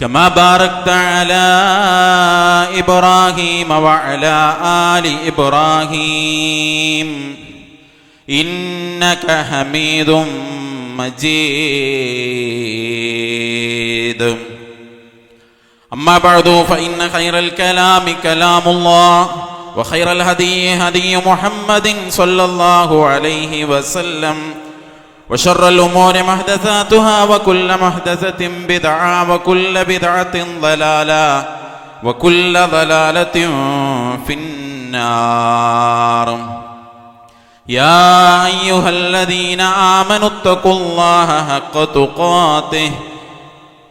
كما باركت على ابراهيم وعلى ال ابراهيم انك حميد مجيد اما بعد فان خير الكلام كلام الله وخير الهدي هدي محمد صلى الله عليه وسلم وشر الأمور محدثاتها وكل محدثة بدعة وكل بدعة ضلالة وكل ضلالة في النار. يا أيها الذين آمنوا اتقوا الله حق تقاته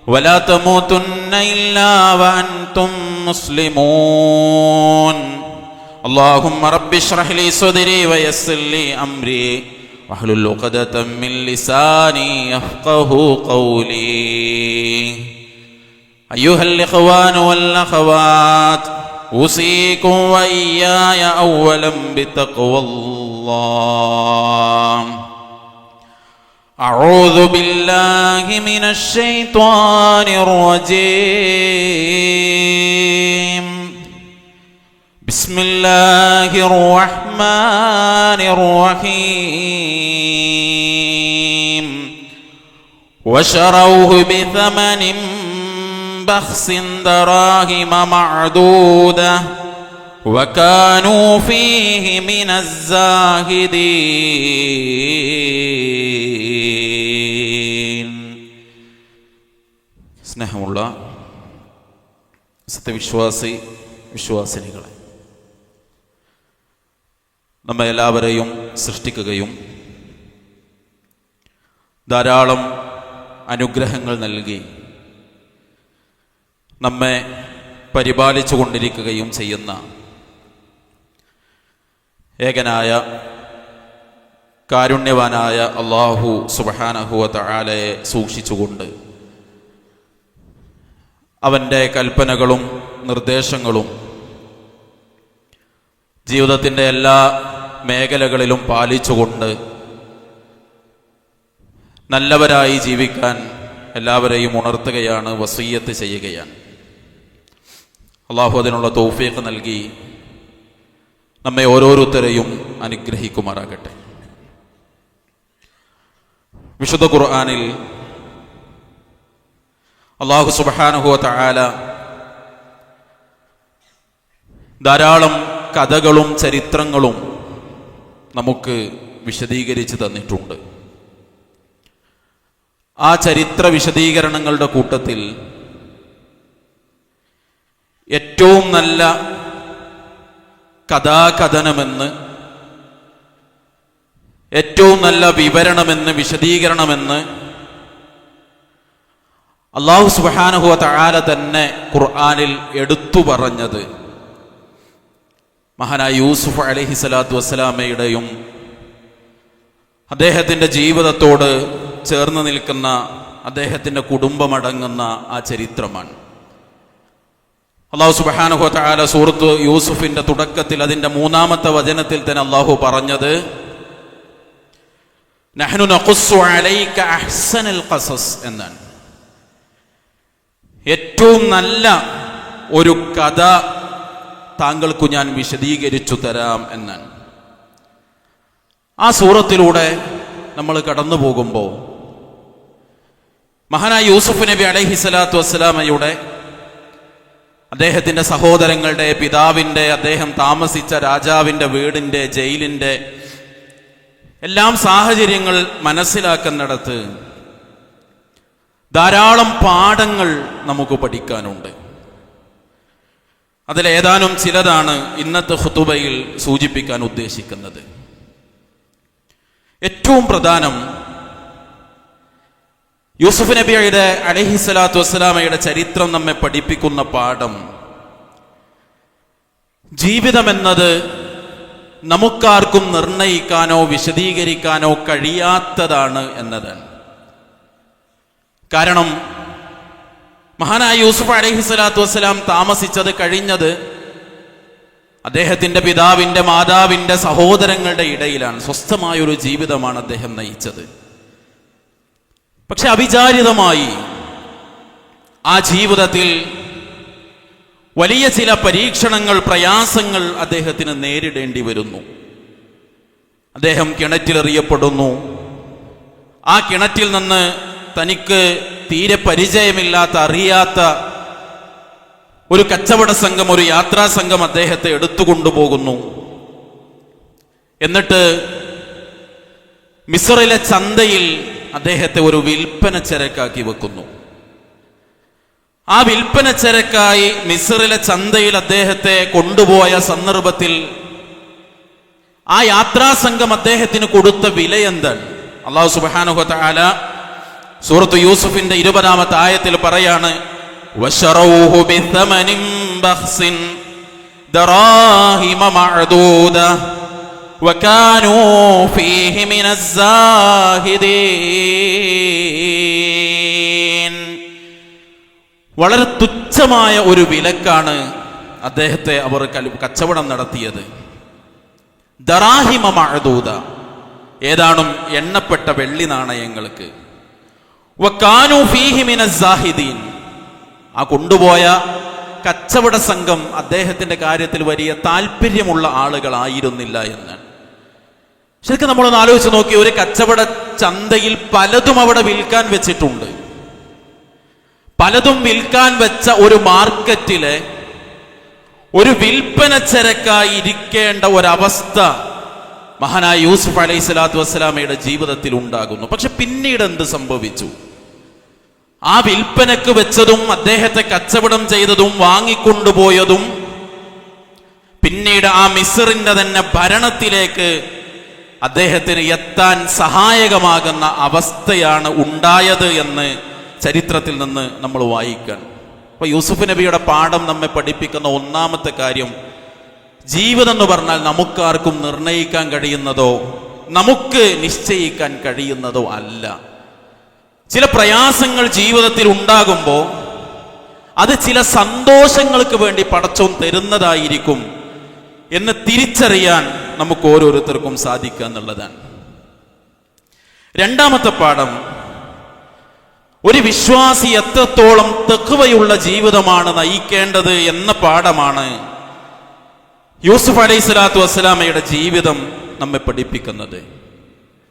ولا تموتن إلا وأنتم مسلمون. اللهم رب اشرح لي صدري ويسر لي أمري. واحلل عقدة من لساني يفقه قولي. أيها الإخوان والأخوات أوصيكم وإياي أولا بتقوى الله. أعوذ بالله من الشيطان الرجيم. بسم الله الرحمن الرحيم وشروه بثمن بخس دراهم معدودة وكانوا فيه من الزاهدين സ്നേഹമുള്ള സത്യവിശ്വാസി വിശ്വാസിനികളെ നമ്മെ എല്ലാവരെയും സൃഷ്ടിക്കുകയും ധാരാളം അനുഗ്രഹങ്ങൾ നൽകി നമ്മെ പരിപാലിച്ചു കൊണ്ടിരിക്കുകയും ചെയ്യുന്ന ഏകനായ കാരുണ്യവാനായ അള്ളാഹു സുബഹാനഹുവ തആലയെ സൂക്ഷിച്ചുകൊണ്ട് അവന്റെ കൽപ്പനകളും നിർദ്ദേശങ്ങളും ജീവിതത്തിന്റെ എല്ലാ മേഖലകളിലും പാലിച്ചുകൊണ്ട് നല്ലവരായി ജീവിക്കാൻ എല്ലാവരെയും ഉണർത്തുകയാണ് വസീയത്ത് ചെയ്യുകയാണ്. അള്ളാഹു അതിനുള്ള തോഫിയൊക്കെ നൽകി നമ്മെ ഓരോരുത്തരെയും അനുഗ്രഹിക്കുമാറാകട്ടെ. വിശുദ്ധ ഖുർആാനിൽ അള്ളാഹു സുബാനുഹുവ തആല ധാരാളം കഥകളും ചരിത്രങ്ങളും നമുക്ക് വിശദീകരിച്ച് തന്നിട്ടുണ്ട്. ആ ചരിത്ര വിശദീകരണങ്ങളുടെ കൂട്ടത്തിൽ ഏറ്റവും നല്ല കഥാകഥനമെന്ന് ഏറ്റവും നല്ല വിവരണമെന്ന് വിശദീകരണമെന്ന് അള്ളാഹു സുബാനുഹുവ തആല തന്നെ ഖുർആാനിൽ എടുത്തു പറഞ്ഞത്. മഹാനായ യൂസുഫ് അലഹി സ്വലാത്തു വസ്സലാമയുടെയും അദ്ദേഹത്തിന്റെ ജീവിതത്തോട് ചേർന്ന് നിൽക്കുന്ന അദ്ദേഹത്തിന്റെ കുടുംബമടങ്ങുന്ന ആ ചരിത്രമാണ്. അള്ളാഹു സുബാനു താല സൂറത്ത് യൂസുഫിന്റെ തുടക്കത്തിൽ അതിന്റെ മൂന്നാമത്തെ വചനത്തിൽ തന്നെ അള്ളാഹു പറഞ്ഞത് നഹ്നു നഖുസ്സു അലൈക അഹ്സനൽ ഖസസ് എന്നാണ്. ഏറ്റവും നല്ല ഒരു കഥ താങ്കൾക്കു ഞാൻ വിശദീകരിച്ചു തരാം എന്നാണ്. ആ സൂറത്തിലൂടെ നമ്മൾ കടന്നു പോകുമ്പോൾ മഹാനായ യൂസുഫ് നബി അലൈഹി സ്വലാത്തു വസ്സലാമയുടെ അദ്ദേഹത്തിന്റെ സഹോദരങ്ങളുടെ പിതാവിന്റെ അദ്ദേഹം താമസിച്ച രാജാവിന്റെ വീടിന്റെ ജയിലിന്റെ എല്ലാം സാഹചര്യങ്ങൾ മനസ്സിലാക്കുന്നിടത്ത് ധാരാളം പാഠങ്ങൾ നമുക്ക് പഠിക്കാനുണ്ട്. അതിലേതാനും ചിലതാണ് ഇന്നത്തെ ഹുത്തുബയിൽ സൂചിപ്പിക്കാൻ ഉദ്ദേശിക്കുന്നത്. ഏറ്റവും പ്രധാനം യൂസുഫ് നബിയുടെ അലഹിസ്വലാത്തു വസ്സലാമയുടെ ചരിത്രം നമ്മെ പഠിപ്പിക്കുന്ന പാഠം. ജീവിതമെന്നത് നമുക്കാർക്കും നിർണയിക്കാനോ വിശദീകരിക്കാനോ കഴിയാത്തതാണ് എന്നതാണ്. കാരണം മഹാനായ യൂസുഫ് അലഹി സ്വലാത്തു വസ്സലാം താമസിച്ചത് കഴിഞ്ഞത് അദ്ദേഹത്തിന്റെ പിതാവിന്റെ മാതാവിന്റെ സഹോദരങ്ങളുടെ ഇടയിലാണ്. സ്വസ്ഥമായ ഒരു ജീവിതമാണ് അദ്ദേഹം നയിച്ചത്. പക്ഷെ അവിചാരിതമായി ആ ജീവിതത്തിൽ വലിയ ചില പരീക്ഷണങ്ങൾ പ്രയാസങ്ങൾ അദ്ദേഹത്തിന് നേരിടേണ്ടി വരുന്നു. അദ്ദേഹം കിണറ്റിലെറിയപ്പെടുന്നു. ആ കിണറ്റിൽ നിന്ന് തനിക്ക് തീരെ പരിചയമില്ലാത്ത അറിയാത്ത ഒരു കച്ചവട സംഘം ഒരു യാത്രാ സംഘം അദ്ദേഹത്തെ എടുത്തുകൊണ്ടുപോകുന്നു. എന്നിട്ട് മിസറിലെ ചന്തയിൽ അദ്ദേഹത്തെ ഒരു വിൽപ്പന ചരക്കാക്കി വെക്കുന്നു. ആ വിൽപ്പന ചരക്കായി മിസറിലെ ചന്തയിൽ അദ്ദേഹത്തെ കൊണ്ടുപോയ സന്ദർഭത്തിൽ ആ യാത്രാ സംഘം അദ്ദേഹത്തിന് കൊടുത്ത വില എന്താണ് അള്ളാഹു സുബാനുഹത്ത ആല സൂറത്ത് യൂസുഫിന്റെ ഇരുപതാമത്തെ ആയത്തിൽ പറയാണ് വളരെ തുച്ഛമായ ഒരു വിലക്കാണ് അദ്ദേഹത്തെ അവർ കച്ചവടം നടത്തിയത്. ദറാഹിമ മഴദൂത ഏതാണും എണ്ണപ്പെട്ട വെള്ളി നാണയങ്ങൾക്ക്. ആ കൊണ്ടുപോയ കച്ചവട സംഘം അദ്ദേഹത്തിന്റെ കാര്യത്തിൽ വലിയ താല്പര്യമുള്ള ആളുകളായിരുന്നില്ല എന്ന് ശരിക്കും നമ്മളൊന്ന് ആലോചിച്ച് നോക്കി ഒരു കച്ചവട ചന്തയിൽ പലതും അവിടെ വിൽക്കാൻ വെച്ചിട്ടുണ്ട്. പലതും വിൽക്കാൻ വെച്ച ഒരു മാർക്കറ്റിലെ ഒരു വിൽപ്പന ചരക്കായി ഇരിക്കേണ്ട ഒരവസ്ഥ മഹാനായ യൂസുഫ് അലൈഹി സ്വലാത്തു വസ്സലാമയുടെ ജീവിതത്തിൽ ഉണ്ടാകുന്നു. പക്ഷെ പിന്നീട് എന്ത് സംഭവിച്ചു? ആ വിൽപ്പനക്ക് വെച്ചതും അദ്ദേഹത്തെ കച്ചവടം ചെയ്തതും വാങ്ങിക്കൊണ്ടുപോയതും പിന്നീട് ആ മിസറിന്റെ തന്നെ ഭരണത്തിലേക്ക് അദ്ദേഹത്തിന് എത്താൻ സഹായകമാകുന്ന അവസ്ഥയാണ് ഉണ്ടായത് എന്ന് ചരിത്രത്തിൽ നിന്ന് നമ്മൾ വായിക്കാൻ. അപ്പൊ യൂസുഫ് നബിയുടെ പാഠം നമ്മെ പഠിപ്പിക്കുന്ന ഒന്നാമത്തെ കാര്യം ജീവിതം എന്ന് പറഞ്ഞാൽ നമുക്കാർക്കും നിർണയിക്കാൻ കഴിയുന്നതോ നമുക്ക് നിശ്ചയിക്കാൻ കഴിയുന്നതോ അല്ല. ചില പ്രയാസങ്ങൾ ജീവിതത്തിൽ ഉണ്ടാകുമ്പോൾ അത് ചില സന്തോഷങ്ങൾക്ക് വേണ്ടി പടച്ചവും തരുന്നതായിരിക്കും എന്ന് തിരിച്ചറിയാൻ നമുക്ക് ഓരോരുത്തർക്കും സാധിക്കുക എന്നുള്ളതാണ്. രണ്ടാമത്തെ പാഠം ഒരു വിശ്വാസി എത്രത്തോളം തെക്കുവയുള്ള ജീവിതമാണ് നയിക്കേണ്ടത് എന്ന പാഠമാണ് യൂസുഫ് അലൈഹി സ്വലാത്തു വസ്സലാമയുടെ ജീവിതം നമ്മെ പഠിപ്പിക്കുന്നത്.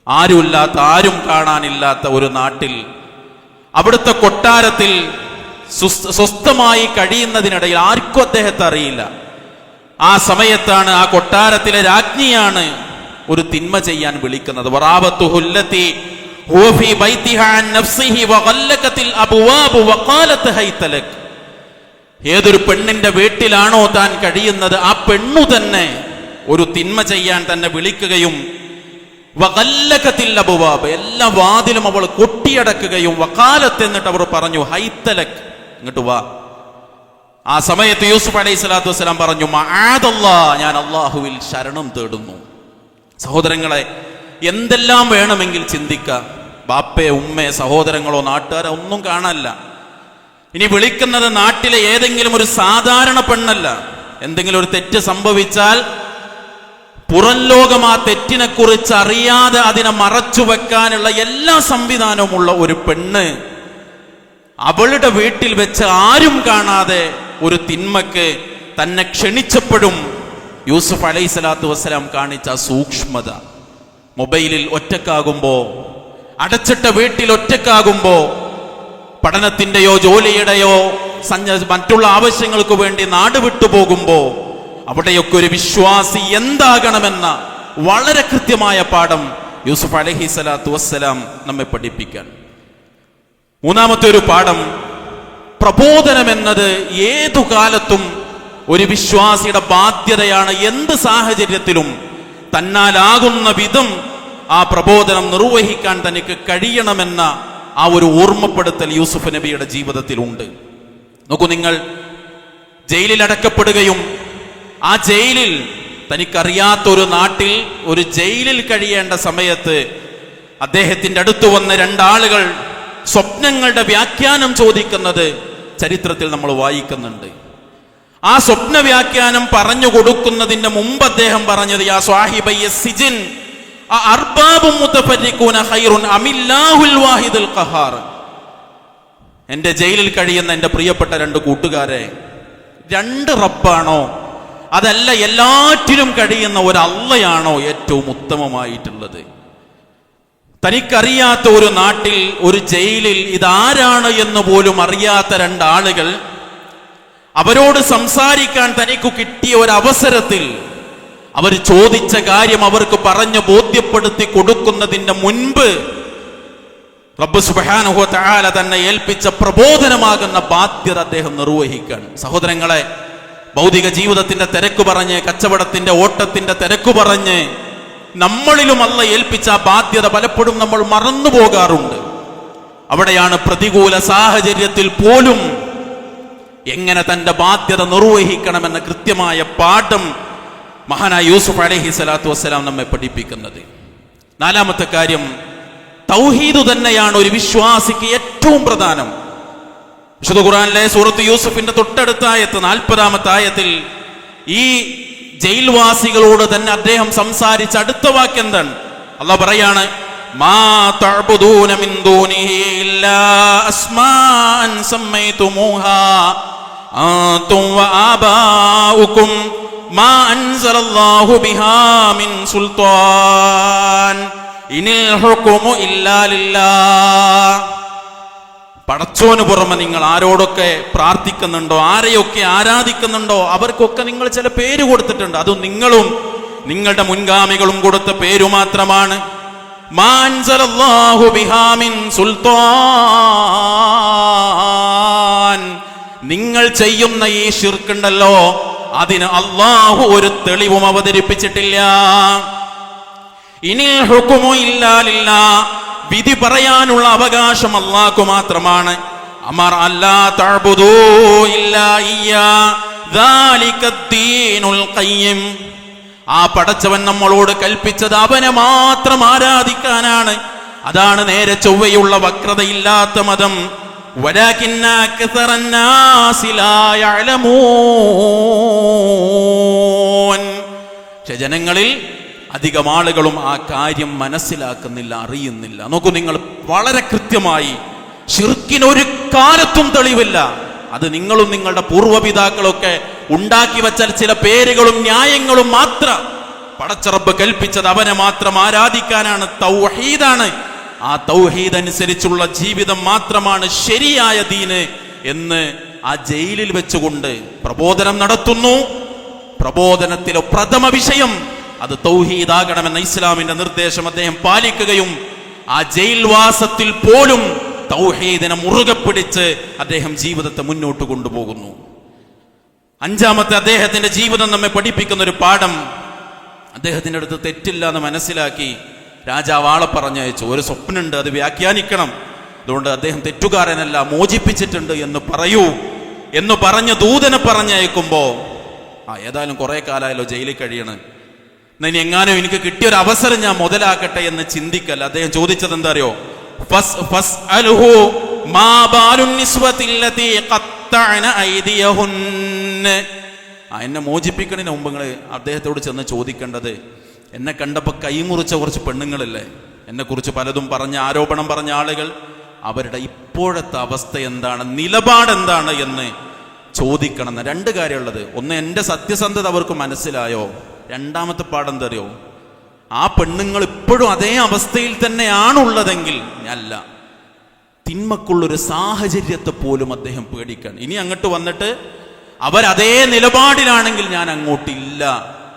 ആരുമില്ലാത്ത ആരും കാണാനില്ലാത്ത ഒരു നാട്ടിൽ അവിടുത്തെ കൊട്ടാരത്തിൽ സ്വസ്ഥമായി കഴിയുന്നതിനിടയിൽ ആർക്കും അദ്ദേഹത്തെ അറിയില്ല. ആ സമയത്താണ് ആ കൊട്ടാരത്തിലെ രാജ്ഞിയാണ് ഒരു തിന്മ ചെയ്യാൻ വിളിക്കുന്നത്. ഏതൊരു പെണ്ണിന്റെ വീട്ടിലാണോ താൻ കഴിയുന്നത് ആ പെണ്ണു തന്നെ ഒരു തിന്മ ചെയ്യാൻ തന്നെ വിളിക്കുകയും എല്ലാ വാതിലും അവൾ കൊട്ടിയടക്കുകയും വക്കാലത്ത് എന്നിട്ട് അവർ പറഞ്ഞു ഹൈത്തലക്. ഇങ്ങോട്ട് വാ. ആ സമയത്ത് യൂസുഫ് അലൈഹി സ്വലാത്തു വസ്സലാം പറഞ്ഞു ഞാൻ അള്ളാഹുവിൽ ശരണം തേടുന്നു. സഹോദരങ്ങളെ എന്തെല്ലാം വേണമെങ്കിൽ ചിന്തിക്കാം. ബാപ്പയെ ഉമ്മയെ സഹോദരങ്ങളോ നാട്ടുകാരോ ഒന്നും കാണാനില്ല. ഇനി വിളിക്കുന്നത് നാട്ടിലെ ഏതെങ്കിലും ഒരു സാധാരണ പെണ്ണല്ല. എന്തെങ്കിലും ഒരു തെറ്റ് സംഭവിച്ചാൽ പുറം ലോകം ആ തെറ്റിനെ കുറിച്ച് അറിയാതെ അതിനെ മറച്ചു വെക്കാനുള്ള എല്ലാ സംവിധാനവുമുള്ള ഒരു പെണ്ണ് അവളുടെ വീട്ടിൽ വെച്ച് ആരും കാണാതെ ഒരു തിന്മക്ക് തന്നെ ക്ഷണിച്ചപ്പോഴും യൂസുഫ് അലൈഹി സ്വലാത്തു വസ്സലാം കാണിച്ച സൂക്ഷ്മത. മൊബൈലിൽ ഒറ്റക്കാകുമ്പോ അടച്ചിട്ട വീട്ടിൽ ഒറ്റക്കാകുമ്പോ പഠനത്തിന്റെയോ ജോലിയുടെയോ സഞ്ച മറ്റുള്ള ആവശ്യങ്ങൾക്ക് വേണ്ടി നാട് വിട്ടു പോകുമ്പോ അവിടെയൊക്കെ ഒരു വിശ്വാസി എന്താകണമെന്ന വളരെ കൃത്യമായ പാഠം യൂസുഫ് അലഹി സ്വലാത്തു വസ്സലാം നമ്മെ പഠിപ്പിക്കാൻ. മൂന്നാമത്തെ ഒരു പാഠം പ്രബോധനം എന്നത് ഏതു കാലത്തും ഒരു വിശ്വാസിയുടെ ബാധ്യതയാണ് എന്ത് സാഹചര്യത്തിലും തന്നാലാകുന്ന വിധം ആ പ്രബോധനം നിർവഹിക്കാൻ തനിക്ക് കഴിയണമെന്ന ആ ഒരു ഓർമ്മപ്പെടുത്തൽ യൂസുഫ് നബിയുടെ ജീവിതത്തിലുണ്ട്. നോക്കൂ നിങ്ങൾ ജയിലിൽ അടക്കപ്പെടുകയും ആ ജയിലിൽ തനിക്കറിയാത്ത ഒരു നാട്ടിൽ ഒരു ജയിലിൽ കഴിയേണ്ട സമയത്ത് അദ്ദേഹത്തിന്റെ അടുത്ത് വന്ന രണ്ടാളുകൾ സ്വപ്നങ്ങളുടെ വ്യാഖ്യാനം ചോദിക്കുന്നത് ചരിത്രത്തിൽ നമ്മൾ വായിക്കുന്നുണ്ട്. ആ സ്വപ്ന വ്യാഖ്യാനം പറഞ്ഞു കൊടുക്കുന്നതിന് മുമ്പ് അദ്ദേഹം പറഞ്ഞത് യാ സ്വാഹിബയ്യ സിജിൻ എന്റെ ജയിലിൽ കഴിയുന്ന എന്റെ പ്രിയപ്പെട്ട രണ്ട് കൂട്ടുകാരെ രണ്ട് റബ്ബാണോ അതല്ല എല്ലാറ്റിനും കഴിയുന്ന ഒരല്ലയാണോ ഏറ്റവും ഉത്തമമായിട്ടുള്ളത്? തനിക്കറിയാത്ത ഒരു നാട്ടിൽ ഒരു ജയിലിൽ ഇതാരാണ് എന്ന് പോലും അറിയാത്ത രണ്ടാളുകൾ അവരോട് സംസാരിക്കാൻ തനിക്ക് കിട്ടിയ ഒരു അവസരത്തിൽ അവർ ചോദിച്ച കാര്യം അവർക്ക് പറഞ്ഞു ബോധ്യപ്പെടുത്തി കൊടുക്കുന്നതിന്റെ മുൻപ് റബ്ബ് തആല തന്നെ ഏൽപ്പിച്ച പ്രബോധനമാകുന്ന ബാധ്യത അദ്ദേഹം നിർവഹിക്കാൻ സഹോദരങ്ങളെ ഭൗതിക ജീവിതത്തിന്റെ തിരക്ക് പറഞ്ഞ് കച്ചവടത്തിന്റെ ഓട്ടത്തിന്റെ തിരക്ക് പറഞ്ഞ് നമ്മളിലും അല്ല ഏൽപ്പിച്ച ബാധ്യത പലപ്പോഴും നമ്മൾ മറന്നു പോകാറുണ്ട്. അവിടെയാണ് പ്രതികൂല സാഹചര്യത്തിൽ പോലും എങ്ങനെ തന്റെ ബാധ്യത നിർവഹിക്കണമെന്ന കൃത്യമായ പാഠം മഹാനായ യൂസുഫ് അലഹി സ്വലാത്തു വസ്സലാം നമ്മെ പഠിപ്പിക്കുന്നത്. നാലാമത്തെ കാര്യം തൗഹീദ് തന്നെയാണ് ഒരു വിശ്വാസിക്ക് ഏറ്റവും പ്രധാനം. വിശുദ്ധ ഖുറാനിലെ സൂറത്ത് യൂസഫിന്റെ തൊട്ടടുത്ത ആയത്ത് നാൽപ്പതാമത്തെ ആയത്തിൽ ഈ ജയിൽവാസികളോട് തന്നെ അദ്ദേഹം സംസാരിച്ച അടുത്ത വാക്യം എന്താണ്? അള്ളാഹ് പറയാണ് സുൽത്താൻ. ഇനിൽ ഹുക്മു ഇല്ലാ ലില്ലാഹ് പടച്ചോന് പുറമെ നിങ്ങൾ ആരോടൊക്കെ പ്രാർത്ഥിക്കുന്നുണ്ടോ ആരെയൊക്കെ ആരാധിക്കുന്നുണ്ടോ അവർക്കൊക്കെ നിങ്ങൾ ചില പേര് കൊടുത്തിട്ടുണ്ട്. അതും നിങ്ങളും നിങ്ങളുടെ മുൻഗാമികളും കൊടുത്ത പേരു മാത്രമാണ്. സുൽത്താൻ. നിങ്ങൾ ചെയ്യുന്ന ഈ ഷിർക്കുണ്ടല്ലോ അതിന് അള്ളാഹു ഒരു തെളിവും അവതരിപ്പിച്ചിട്ടില്ല. ഇനി ഹുക്കുമോ ഇല്ലാലില്ല വിധി പറയാനുള്ള അവകാശം അള്ളാഹ്ക്കു മാത്രമാണ്. അമർ അല്ലാ ആ പടച്ചവൻ നമ്മളോട് കൽപ്പിച്ചത് അവനെ മാത്രം ആരാധിക്കാനാണ്. അതാണ് നേരെ ചൊവ്വയുള്ള വക്രതയില്ലാത്ത മതം. പക്ഷെ ജനങ്ങളിൽ അധികം ആളുകളും ആ കാര്യം മനസ്സിലാക്കുന്നില്ല അറിയുന്നില്ല. നോക്കൂ നിങ്ങൾ വളരെ കൃത്യമായി ഷിർക്കിനൊരു കാലത്തും തെളിവില്ല. അത് നിങ്ങളും നിങ്ങളുടെ പൂർവപിതാക്കളൊക്കെ ഉണ്ടാക്കി വെച്ച ചില പേരുകളും ന്യായങ്ങളും മാത്രം. പടച്ചറബ് കൽപ്പിച്ചത് അവനെ മാത്രം ആരാധിക്കാനാണ് തൗഹീദാണ്. ആ തൗഹീദ് അനുസരിച്ചുള്ള ജീവിതം മാത്രമാണ് ശരിയായ ദീന് എന്ന് ആ ജയിലിൽ വെച്ചുകൊണ്ട് പ്രബോധനം നടത്തുന്നു. പ്രബോധനത്തിലെ പ്രഥമ വിഷയം അത് തൗഹീദാകണമെന്ന ഇസ്ലാമിന്റെ നിർദ്ദേശം അദ്ദേഹം പാലിക്കുകയും ആ ജയിൽവാസത്തിൽ പോലും തൗഹീദിനെ മുറുകെ പിടിച്ച് അദ്ദേഹം ജീവിതത്തെ മുന്നോട്ട് കൊണ്ടുപോകുന്നു. അഞ്ചാമത്തെ അദ്ദേഹത്തിന്റെ ജീവിതം നമ്മെ പഠിപ്പിക്കുന്ന ഒരു പാഠം അദ്ദേഹത്തിന്റെ അടുത്ത് തെറ്റില്ല എന്ന് മനസ്സിലാക്കി രാജാവ് ആളെ പറഞ്ഞയച്ചു. ഒരു സ്വപ്നമുണ്ട് അത് വ്യാഖ്യാനിക്കണം. അതുകൊണ്ട് അദ്ദേഹം തെറ്റുകാരനല്ല മോചിപ്പിച്ചിട്ടുണ്ട് എന്ന് പറയൂ എന്ന് പറഞ്ഞ് ദൂതനെ പറഞ്ഞയക്കുമ്പോ ആ ഏതായാലും കുറെ കാലമായല്ലോ ജയിലിൽ കഴിയണ്. ഇനി എങ്ങാനും എനിക്ക് കിട്ടിയ ഒരു അവസരം ഞാൻ മുതലാക്കട്ടെ എന്ന് ചിന്തിക്കല്ല. അദ്ദേഹം ചോദിച്ചത് എന്താ അറിയോ എന്നെ മോചിപ്പിക്കണതിന് മുമ്പ് നിങ്ങൾ അദ്ദേഹത്തോട് ചെന്ന് ചോദിക്കേണ്ടത് എന്നെ കണ്ടപ്പോൾ കൈമുറിച്ച കുറച്ച് പെണ്ണുങ്ങളില്ലേ? എന്നെക്കുറിച്ച് പലതും പറഞ്ഞ ആരോപണം പറഞ്ഞ ആളുകൾ അവരുടെ ഇപ്പോഴത്തെ അവസ്ഥ എന്താണ് നിലപാട് എന്താണ് എന്ന് ചോദിക്കണം രണ്ട് കാര്യമുള്ളത്. ഒന്ന് എന്റെ സത്യസന്ധത അവർക്ക് മനസ്സിലായോ? രണ്ടാമത്തെ പാടെന്താ അറിയോ? ആ പെണ്ണുങ്ങൾ ഇപ്പോഴും അതേ അവസ്ഥയിൽ തന്നെയാണുള്ളതെങ്കിൽ അല്ല തിന്മക്കുള്ളൊരു സാഹചര്യത്തെ പോലും അദ്ദേഹം പേടിക്കാൻ. ഇനി അങ്ങോട്ട് വന്നിട്ട് അവരതേ നിലപാടിലാണെങ്കിൽ ഞാൻ അങ്ങോട്ടില്ല.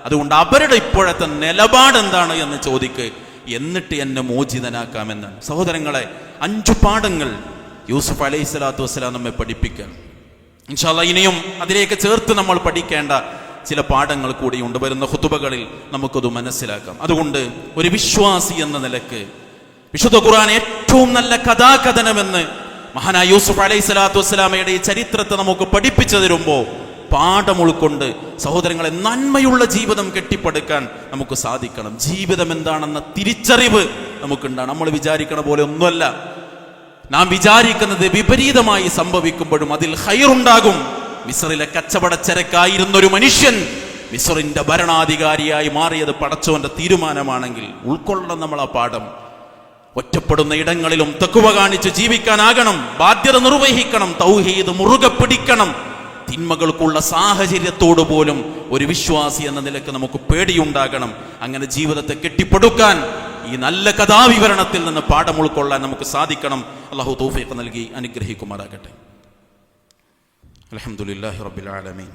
അതുകൊണ്ട് അവരുടെ ഇപ്പോഴത്തെ നിലപാട് എന്താണ് എന്ന് ചോദിക്ക്. എന്നിട്ട് എന്നെ മോചിതനാക്കാമെന്നാണ് സഹോദരങ്ങളെ അഞ്ചു പാഠങ്ങൾ യൂസുഫ് അലൈഹി സ്വലാത്തു വസ്സലാം നമ്മെ പഠിപ്പിക്കാം ഇൻഷാല്ല ഇനിയും അതിലേക്ക് ചേർത്ത് നമ്മൾ പഠിക്കേണ്ട ചില പാഠങ്ങൾ കൂടിയുണ്ട്. വരുന്ന ഹുത്തുബകളിൽ നമുക്കത് മനസ്സിലാക്കാം. അതുകൊണ്ട് ഒരു വിശ്വാസി എന്ന നിലയ്ക്ക് വിശുദ്ധ ഖുർആൻ ഏറ്റവും നല്ല കഥാകഥനമെന്ന് മഹാനായ യൂസുഫ് അലൈഹി സ്വലാത്തു വസ്സലാമയുടെ ഈ ചരിത്രത്തെ നമുക്ക് പഠിപ്പിച്ചു തരുമ്പോൾ പാഠം ഉൾക്കൊണ്ട് സഹോദരങ്ങളെ നന്മയുള്ള ജീവിതം കെട്ടിപ്പടുക്കാൻ നമുക്ക് സാധിക്കണം. ജീവിതം എന്താണെന്ന തിരിച്ചറിവ് നമുക്കുണ്ടാണ് നമ്മൾ വിചാരിക്കണ പോലെ ഒന്നുമല്ല. നാം വിചാരിക്കുന്നത് വിപരീതമായി സംഭവിക്കുമ്പോഴും അതിൽ ഹൈറുണ്ടാകും. മിസറിലെ കച്ചവടച്ചരക്കായിരുന്ന ഒരു മനുഷ്യൻ മിസറിന്റെ ഭരണാധികാരിയായി മാറിയത് പടച്ചവന്റെ തീരുമാനമാണെങ്കിൽ ഉൾക്കൊള്ളണം നമ്മൾ ആ പാഠം. ഒറ്റപ്പെടുന്ന ഇടങ്ങളിലും തെക്കുവ കാണിച്ച് ജീവിക്കാനാകണം ബാധ്യത നിർവഹിക്കണം തൗഹീദ് മുറുകെ പിടിക്കണം. തിന്മകൾക്കുള്ള സാഹചര്യത്തോട് പോലും ഒരു വിശ്വാസി എന്ന നിലയ്ക്ക് നമുക്ക് പേടിയുണ്ടാകണം. അങ്ങനെ ജീവിതത്തെ കെട്ടിപ്പടുക്കാൻ ഈ നല്ല കഥാവിവരണത്തിൽ നിന്ന് പാഠം ഉൾക്കൊള്ളാൻ നമുക്ക് സാധിക്കണം. അള്ളാഹു തൗഫീഖ് നൽകി അനുഗ്രഹിക്കുമാറാകട്ടെ. അലഹമുല്ലാഹി റബ്ബിൽ ആലമീൻ.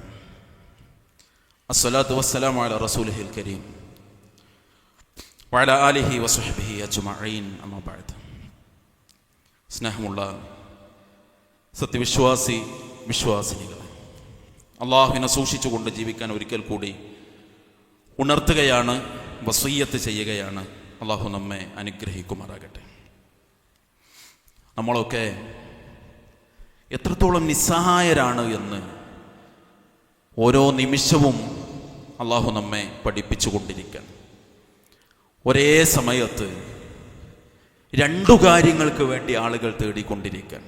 അസ്സലാത്തു വസ്സലാമു അലാ وعلى കരീം. وصحبه ആലിഹി വസുഹ്ബിഹി അജ്മഈൻ അമ്മാ الله സ്നേഹമുള്ള സത്യവിശ്വാസി വിശ്വാസിനികൾ അള്ളാഹുവിനെ സൂക്ഷിച്ചുകൊണ്ട് ജീവിക്കാൻ ഒരിക്കൽ കൂടി ഉണർത്തുകയാണ് വസീയത്ത് ചെയ്യുകയാണ് അള്ളാഹു നമ്മെ അനുഗ്രഹിക്കുമാറാകട്ടെ. നമ്മളൊക്കെ എത്രത്തോളം നിസ്സഹായരാണ് എന്ന് ഓരോ നിമിഷവും അള്ളാഹു നമ്മെ പഠിപ്പിച്ചു കൊണ്ടിരിക്കണം ഒരേ സമയത്ത് രണ്ടു കാര്യങ്ങൾക്ക് വേണ്ടി ആളുകൾ തേടിക്കൊണ്ടിരിക്കാൻ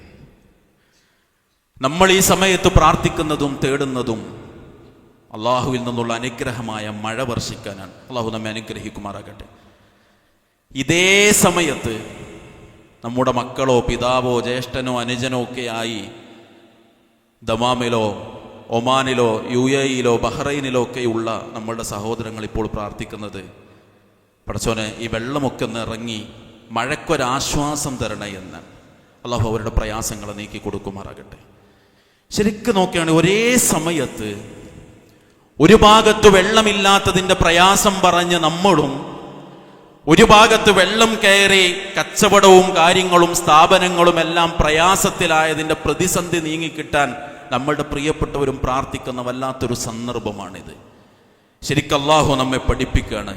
നമ്മൾ ഈ സമയത്ത് പ്രാർത്ഥിക്കുന്നതും തേടുന്നതും അള്ളാഹുവിൽ നിന്നുള്ള അനുഗ്രഹമായ മഴ വർഷിക്കാനാണ്. അള്ളാഹു നമ്മെ അനുഗ്രഹിക്കുമാറാകട്ടെ. ഇതേ സമയത്ത് നമ്മുടെ മക്കളോ പിതാവോ ജ്യേഷ്ഠനോ അനുജനോ ഒക്കെ ആയി ദമാമിലോ ഒമാനിലോ യു എ ഇയിലോ ബഹ്റൈനിലോ ഒക്കെയുള്ള നമ്മളുടെ സഹോദരങ്ങൾ ഇപ്പോൾ പ്രാർത്ഥിക്കുന്നത്. പടച്ചോനെ ഈ വെള്ളമൊക്കെ ഒന്ന് ഇറങ്ങി മഴയ്ക്കൊരാശ്വാസം തരണേ എന്ന്. അള്ളാഹു അവരുടെ പ്രയാസങ്ങൾ നീക്കി കൊടുക്കുമാറാകട്ടെ. ശരിക്കും നോക്കുകയാണെങ്കിൽ ഒരേ സമയത്ത് ഒരു ഭാഗത്ത് വെള്ളമില്ലാത്തതിന്റെ പ്രയാസം പറഞ്ഞ് നമ്മളും ഒരു ഭാഗത്ത് വെള്ളം കയറി കച്ചവടവും കാര്യങ്ങളും സ്ഥാപനങ്ങളും എല്ലാം പ്രയാസത്തിലായതിന്റെ പ്രതിസന്ധി നീങ്ങിക്കിട്ടാൻ നമ്മളുടെ പ്രിയപ്പെട്ടവരും പ്രാർത്ഥിക്കുന്ന വല്ലാത്തൊരു സന്ദർഭമാണിത്. ശരിക്കല്ലാഹു നമ്മെ പഠിപ്പിക്കുകയാണ്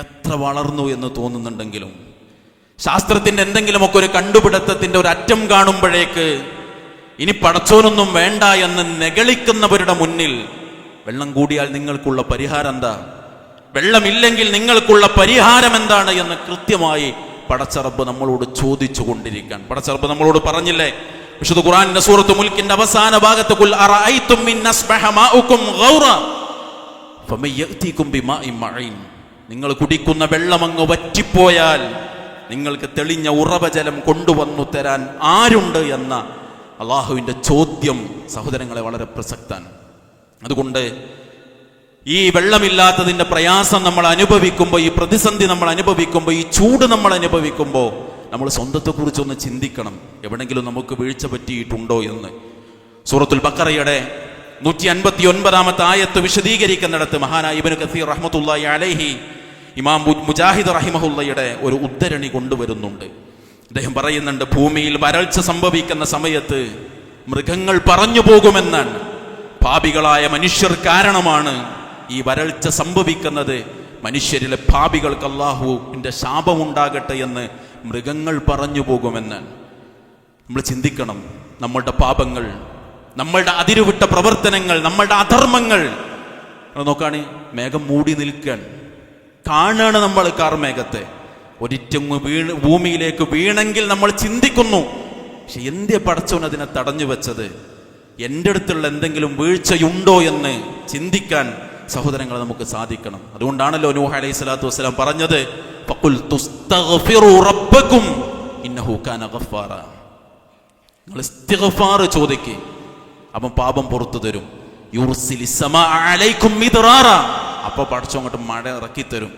എത്ര വളർന്നു എന്ന് തോന്നുന്നുണ്ടെങ്കിലും ശാസ്ത്രത്തിന്റെ എന്തെങ്കിലുമൊക്കെ ഒരു കണ്ടുപിടുത്തത്തിന്റെ ഒരു അറ്റം കാണുമ്പോഴേക്ക് ഇനി പടച്ചോനൊന്നും വേണ്ട എന്ന് നെഗളിക്കുന്നവരുടെ മുന്നിൽ വെള്ളം കൂടിയാൽ നിങ്ങൾക്കുള്ള പരിഹാരം എന്താ? വെള്ളമില്ലെങ്കിൽ നിങ്ങൾക്കുള്ള പരിഹാരം എന്താണ് എന്ന് കൃത്യമായി പടച്ചറബ് നമ്മളോട് ചോദിച്ചു കൊണ്ടിരിക്കാൻ പടച്ചറബ് നമ്മളോട് പറഞ്ഞില്ലേ? വിശുദ്ധ ഖുറാൻ സൂറത്ത് മുൽക്കിന്റെ അവസാന ഭാഗത്ത് കുൽ അറഅയ്തും ഗൗറ ഫമൻ ബിമാഇൻ നിങ്ങൾ കുടിക്കുന്ന വെള്ളം അങ്ങ് വറ്റിപ്പോയാൽ നിങ്ങൾക്ക് തെളിഞ്ഞ ഉറവജലം കൊണ്ടുവന്നു തരാൻ ആരുണ്ട് എന്ന അള്ളാഹുവിന്റെ ചോദ്യം സഹോദരങ്ങളെ വളരെ പ്രസക്തമാണ്. അതുകൊണ്ട് ഈ വെള്ളമില്ലാത്തതിന്റെ പ്രയാസം നമ്മൾ അനുഭവിക്കുമ്പോൾ ഈ പ്രതിസന്ധി നമ്മൾ അനുഭവിക്കുമ്പോൾ ഈ ചൂട് നമ്മൾ അനുഭവിക്കുമ്പോൾ നമ്മൾ സ്വന്തത്തെക്കുറിച്ചൊന്ന് ചിന്തിക്കണം. എവിടെങ്കിലും നമുക്ക് വീഴ്ച പറ്റിയിട്ടുണ്ടോ എന്ന്. സൂറത്തുൽ ബക്കറയുടെ നൂറ്റി അൻപത്തി ഒൻപതാമത്തെ ആയത്ത് വിശദീകരിക്കുന്നിടത്ത് മഹാനായ ഇബന് കസീർ റഹ്മത്തുള്ളാഹി അലൈഹി ഇമാം മുജാഹിദ് റഹിമഹുല്ലയുടെ ഒരു ഉദ്ധരണി കൊണ്ടുവരുന്നുണ്ട്. അദ്ദേഹം പറയുന്നുണ്ട് ഭൂമിയിൽ വരൾച്ച സംഭവിക്കുന്ന സമയത്ത് മൃഗങ്ങൾ പറഞ്ഞു പോകുമെന്നാണ് പാപികളായ മനുഷ്യർ കാരണമാണ്. ഈ വരൾച്ച സംഭവിക്കുന്നത് മനുഷ്യരിലെ പാപികൾക്ക് അള്ളാഹുവിന്റെ ശാപമുണ്ടാകട്ടെ എന്ന് മൃഗങ്ങൾ പറഞ്ഞു പോകുമെന്ന് നമ്മൾ ചിന്തിക്കണം. നമ്മളുടെ പാപങ്ങൾ നമ്മളുടെ അതിരുവിട്ട പ്രവർത്തനങ്ങൾ നമ്മളുടെ അധർമ്മങ്ങൾ. നോക്കാണ് മേഘം മൂടി നിൽക്കാൻ കാണാണ് നമ്മൾ കാർമേഘത്തെ ഒരിറ്റങ്ങ് വീണ് ഭൂമിയിലേക്ക് വീണെങ്കിൽ നമ്മൾ ചിന്തിക്കുന്നു പക്ഷെ എന്തേ പടച്ചവൻ അതിനെ തടഞ്ഞു വെച്ചത്? എന്റെ അടുത്തുള്ള എന്തെങ്കിലും വീഴ്ചയുണ്ടോ എന്ന് ചിന്തിക്കാൻ സഹോദരങ്ങളെ നമുക്ക് സാധിക്കണം അതുകൊണ്ടാണല്ലോ നൂഹ അലൈഹി സ്വലാത്തു വസ്സലാം പറഞ്ഞത്. നിങ്ങൾ ഇസ്തിഗ്ഫാർ ചോദിക്ക് അവൻ പാപം പുറത്തു തരും യുർസിലി സമാഅ അലൈക്കും മിദ്റാറ. അപ്പൊ പഠിച്ചു മഴ ഇറക്കി തരും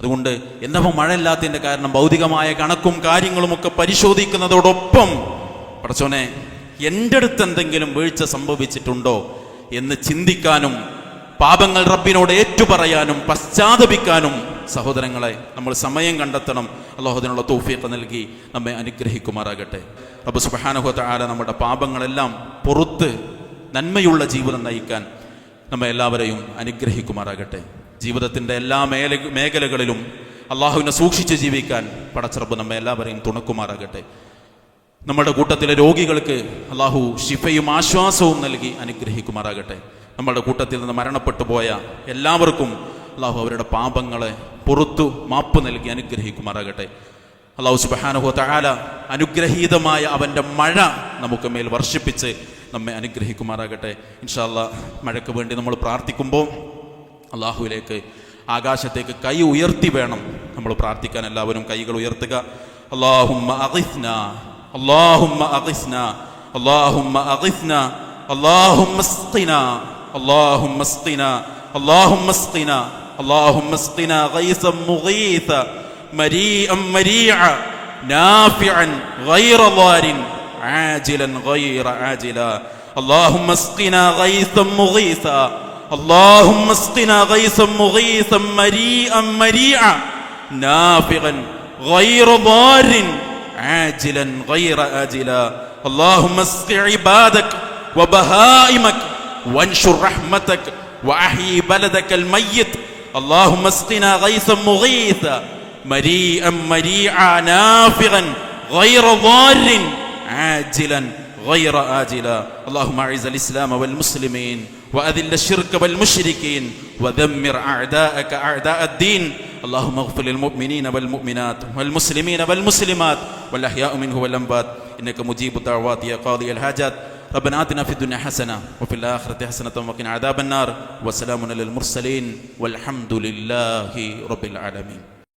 അതുകൊണ്ട് എന്നപ്പോ മഴ ഇല്ലാത്തതിന്റെ കാരണം ഭൗതികമായ കണക്കും കാര്യങ്ങളും ഒക്കെ പരിശോധിക്കുന്നതോടൊപ്പം പഠിച്ചോനെ എന്റെ അടുത്ത് എന്തെങ്കിലും വീഴ്ച സംഭവിച്ചിട്ടുണ്ടോ എന്ന് ചിന്തിക്കാനും പാപങ്ങൾ റബ്ബിനോട് ഏറ്റുപറയാനും പശ്ചാത്തപിക്കാനും സഹോദരങ്ങളെ നമ്മൾ സമയം കണ്ടെത്തണം. അള്ളാഹുദിനുള്ള തൗഫീഖ് നൽകി നമ്മെ അനുഗ്രഹിക്കുമാറാകട്ടെ. റബ്ബ് സുബ്ഹാനഹു ആല നമ്മുടെ പാപങ്ങളെല്ലാം പുറത്ത് നന്മയുള്ള ജീവിതം നയിക്കാൻ നമ്മെ എല്ലാവരെയും അനുഗ്രഹിക്കുമാറാകട്ടെ. ജീവിതത്തിന്റെ എല്ലാ മേല മേഖലകളിലും അള്ളാഹുവിനെ സൂക്ഷിച്ച് ജീവിക്കാൻ പടച്ചറബ് നമ്മെ എല്ലാവരെയും തുണക്കുമാറാകട്ടെ. നമ്മുടെ കൂട്ടത്തിലെ രോഗികൾക്ക് അള്ളാഹു ശിഫയും ആശ്വാസവും നൽകി അനുഗ്രഹിക്കുമാറാകട്ടെ. നമ്മുടെ കൂട്ടത്തിൽ നിന്ന് മരണപ്പെട്ടു പോയ എല്ലാവർക്കും അള്ളാഹു അവരുടെ പാപങ്ങളെ പുറത്തു മാപ്പ് നൽകി അനുഗ്രഹിക്കുമാറാകട്ടെ. അള്ളാഹു സുബഹാനുഹു തആല അനുഗ്രഹീതമായ അവന്റെ മഴ നമുക്ക് മേൽ വർഷിപ്പിച്ച് നമ്മെ അനുഗ്രഹിക്കുമാറാകട്ടെ. ഇൻഷാല്ല മഴയ്ക്ക് വേണ്ടി നമ്മൾ പ്രാർത്ഥിക്കുമ്പോൾ അള്ളാഹുവിലേക്ക് ആകാശത്തേക്ക് കൈ ഉയർത്തി വേണം നമ്മൾ പ്രാർത്ഥിക്കാൻ എല്ലാവരും കൈകൾ ഉയർത്തുക. അള്ളാഹുമ്മ അഗിസ്ന അള്ളാഹുമ്മ അഗിസ്ന അള്ളാഹുമ്മ അഗിസ്ന അള്ളാഹുമ്മ اللهم اسقنا اللهم اسقنا اللهم اسقنا غيثا مغيثا مريئا مريعا نافعا غير ضار عاجلا غير عاجلا اللهم اسقنا غيثا مغيثا اللهم اسقنا غيثا مغيثا مريئا مريعا نافعا غير ضار عاجلا غير آجلا اللهم اسق عبادك وبهائمك وانشر رحمتك وأحيي بلدك الميت. اللهم اسقنا غيثا مغيثا مريئا مريعا نافعا غير ضار عاجلا غير آجلا. اللهم أعز الإسلام والمسلمين وأذل الشرك والمشركين ودمر أعداءك أعداء الدين. اللهم اغفر للمؤمنين والمؤمنات والمسلمين والمسلمات والأحياء منه والأنبات إنك مجيب الدعوات يا قاضي الحاجات. ربنا آتنا في الدنيا حسنة وفي الآخرة حسنة وقنا عذاب النار. وسلام على المرسلين والحمد لله رب العالمين.